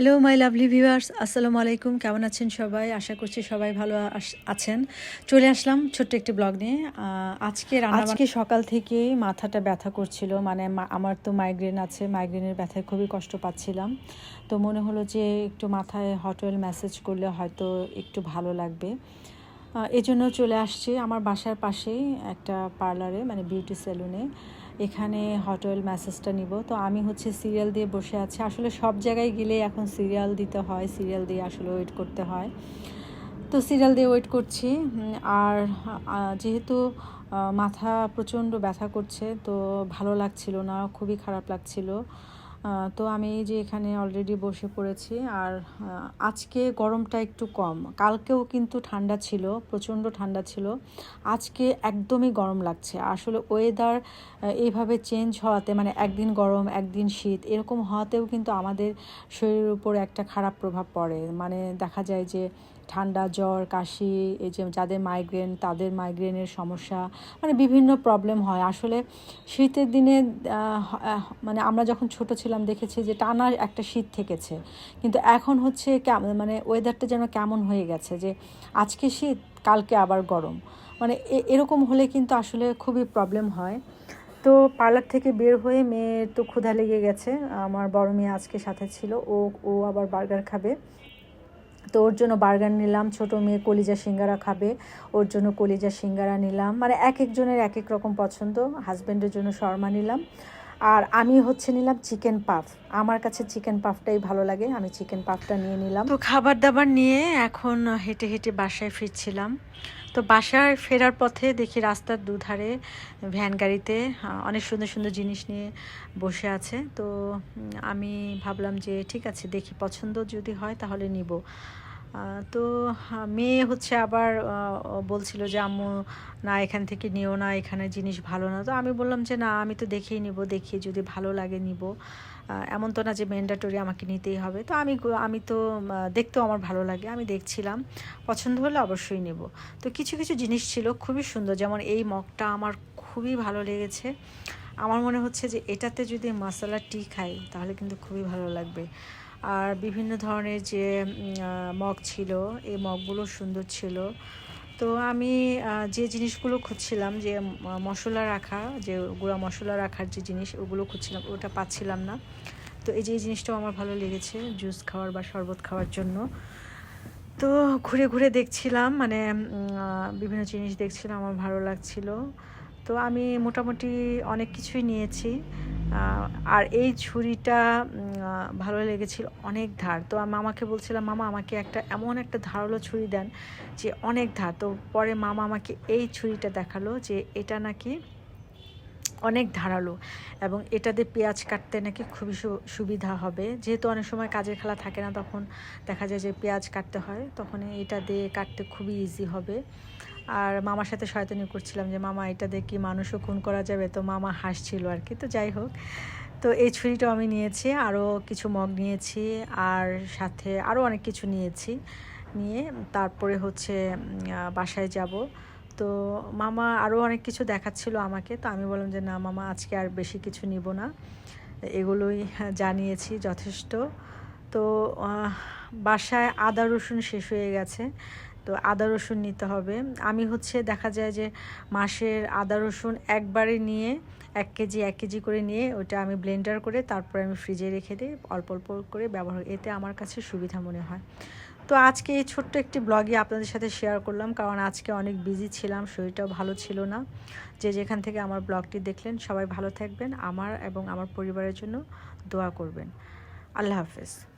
Hello my lovely viewers আসসালামু আলাইকুম কেমন আছেন সবাই? আশা করছি সবাই ভালো আছেন। চলে আসলাম ছোট্ট একটি ব্লগ নিয়ে। আজকে আজকে সকাল থেকেই মাথাটা ব্যথা করছিল। মানে আমার তো মাইগ্রেন আছে। মাইগ্রেনের ব্যথায় খুবই কষ্ট পাচ্ছিলাম। তো মনে হলো যে একটু মাথায় হট অয়েল মেসেজ করলে হয়তো একটু ভালো লাগবে। এই জন্য চলে আসছি আমার বাসার পাশেই একটা পার্লারে মানে বিউটি সেলুনে। এখানে হট অয়েল ম্যাসেজটা নিব। তো আমি হচ্ছে সিরিয়াল দিয়ে বসে আছি। আসলে সব জায়গায় গেলে এখন সিরিয়াল দিতে হয়, সিরিয়াল দিয়ে আসলে ওয়েট করতে হয়। তো সিরিয়াল দিয়ে ওয়েট করছি। আর যেহেতু মাথা প্রচণ্ড ব্যথা করছে, তো ভালো লাগছিল না, খুবই খারাপ লাগছিল। তো আমি যে এখানে অলরেডি বসে পড়েছি আর আজকে গরমটা একটু কম। কালকেও কিন্তু ঠান্ডা ছিল, প্রচণ্ড ঠান্ডা ছিল। আজকে একদমই গরম লাগছে। আসলে ওয়েদার এইভাবে চেঞ্জ হওয়াতে মানে একদিন গরম, একদিন শীত, এরকম হওয়াতেও কিন্তু আমাদের শরীরের উপর একটা খারাপ প্রভাব পড়ে। মানে দেখা যায় যে ঠান্ডা, জ্বর, কাশি, এই যে যাদের মাইগ্রেন তাদের মাইগ্রেনের সমস্যা মানে বিভিন্ন প্রবলেম হয়। আসলে শীতের দিনে মানে আমরা যখন ছোট ছিলাম, দেখেছি যে টানা একটা শীত থেকেছে। কিন্তু এখন হচ্ছে মানে ওয়েদারটা যেন কেমন হয়ে গেছে যে আজকে শীত, কালকে আবার গরম। মানে এরকম হলে কিন্তু আসলে খুবই প্রবলেম হয়। তো পার্লার থেকে বের হয়ে মেয়ের তো ক্ষুধা লেগে গেছে। আমার বড় মেয়ে আজকে সাথে ছিল, ও ও আবার বার্গার খাবে। তো ওর জন্য বার্গার নিলাম, ছোট মেয়ে কলিজা সিঙ্গারা খাবে, ওর জন্য কলিজা সিঙ্গারা নিলাম। মানে এক একজনের এক এক রকম পছন্দ হাজব্যান্ডের জন্য শর্মা নিলাম। আর আমি হচ্ছে নিলাম চিকেন পাফ। আমার কাছে চিকেন পাফটাই ভালো লাগে, আমি চিকেন পাফটা নিয়ে নিলাম। তো খাবার দাবার নিয়ে এখন হেঁটে হেঁটে বাসায় ফিরছিলাম। তো বাসায় ফেরার পথে দেখি রাস্তার দুধারে ভ্যান গাড়িতে অনেক সুন্দর সুন্দর জিনিস নিয়ে বসে আছে। তো আমি ভাবলাম যে ঠিক আছে, দেখি পছন্দ যদি হয় তাহলে নিব। তো মেয়ে হচ্ছে আবার বলছিল যে, আম্মু, না, এখান থেকে নিও না, এখানে জিনিস ভালো না। তো আমি বললাম যে, না, আমি তো দেখেই নিব, দেখি যদি ভালো লাগে নিব। এমন তো না যে ম্যান্ডাটরি আমাকে নিতেই হবে। তো আমি আমি তো দেখতেও আমার ভালো লাগে। আমি দেখছিলাম, পছন্দ হলে অবশ্যই নেব। তো কিছু কিছু জিনিস ছিল খুবই সুন্দর, যেমন এই মগটা আমার খুবই ভালো লেগেছে। আমার মনে হচ্ছে যে, এটাতে যদি মশলা টি খাই, তাহলে কিন্তু খুবই ভালো লাগবে। আর বিভিন্ন ধরনের যে মগ ছিল, এই মগগুলো সুন্দর ছিল। তো আমি যে জিনিসগুলো খুঁজছিলাম, যে মশলা রাখা, যে গুঁড়া মশলা রাখার যে জিনিস, ওগুলো খুঁজছিলাম, ওটা পাচ্ছিলাম না। তো এই যে, এই জিনিসটাও আমার ভালো লেগেছে, জুস খাওয়ার বা শরবত খাওয়ার জন্য। তো ঘুরে ঘুরে দেখছিলাম মানে বিভিন্ন জিনিস দেখছিলাম, আমার ভালো লাগছিল। তো আমি মোটামুটি অনেক কিছুই নিয়েছি। আর এই ছুরিটা ভালো লেগেছিল অনেক ধার। তো মামাকে বলছিলাম, মামা, আমাকে একটা এমন একটা ধারালো ছুরি দেন যে অনেক ধার। তো পরে মামা আমাকে এই ছুরিটা দেখাল যে এটা নাকি অনেক ধারালো এবং এটাতে পেঁয়াজ কাটতে নাকি খুবই সুবিধা হবে। যেহেতু অনেক সময় কাজের খেলা থাকে না, তখন দেখা যায় যে পেঁয়াজ কাটতে হয় তখন এটা দিয়ে কাটতে খুবই ইজি হবে। আর মামার সাথে শয়তানি করছিলাম যে, মামা, এটা দেখি মানুষও খুন করা যাবে। তো মামা হাসছিল আর কি। তো যাই হোক, তো এই ছুরিটাও আমি নিয়েছি, আরও কিছু মগ নিয়েছি, আর সাথে আরও অনেক কিছু নিয়েছি, নিয়ে তারপরে হচ্ছে বাসায় যাব। তো মামা আরও অনেক কিছু দেখাচ্ছিল আমাকে, তো আমি বললাম যে, না, মামা, আজকে আর বেশি কিছু নিব না। এগুলোই জানিয়েছি যথেষ্ট। তো বাসায় আদা রসুন শেষ হয়ে গেছে তো আদা রসুন নিতে হবে। আমি হচ্ছে দেখা যায় যে মাসের আদা রসুন একবারে নিয়ে এক কেজি এক কেজি করে নিয়ে ওটা আমি ব্লেন্ডার করে তারপরে আমি ফ্রিজে রেখে দিই অল্প অল্প করে ব্যবহার এতে আমার কাছে সুবিধা মনে হয়। তো আজকে এই ছোট্ট একটি ব্লগই আপনাদের সাথে শেয়ার করলাম, কারণ আজকে অনেক বিজি ছিলাম, শরীরটাও ভালো ছিল না। যে যেখান থেকে আমার ব্লগটি দেখলেন, সবাই ভালো থাকবেন। আমার এবং আমার পরিবারের জন্য দোয়া করবেন। আল্লাহ হাফেজ।